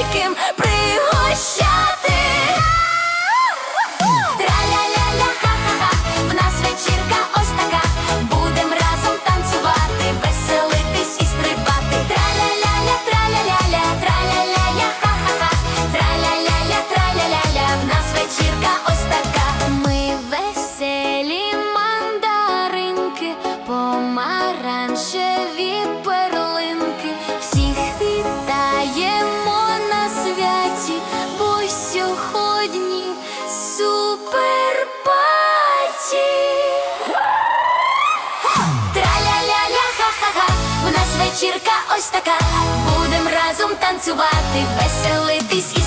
маленьким пригощати. Траляля ха-ха, в нас вечірка ось така. Будем разом танцювати, веселитись і стрибати. Тра-ля-ля-ля, ха-ха-ха. Тра-ля-ля-ля, тра-ля-ля-ля, в нас вечірка ось така. Ми веселі мандаринки, помаранчеві. Така. Будем разом танцювати, веселитись.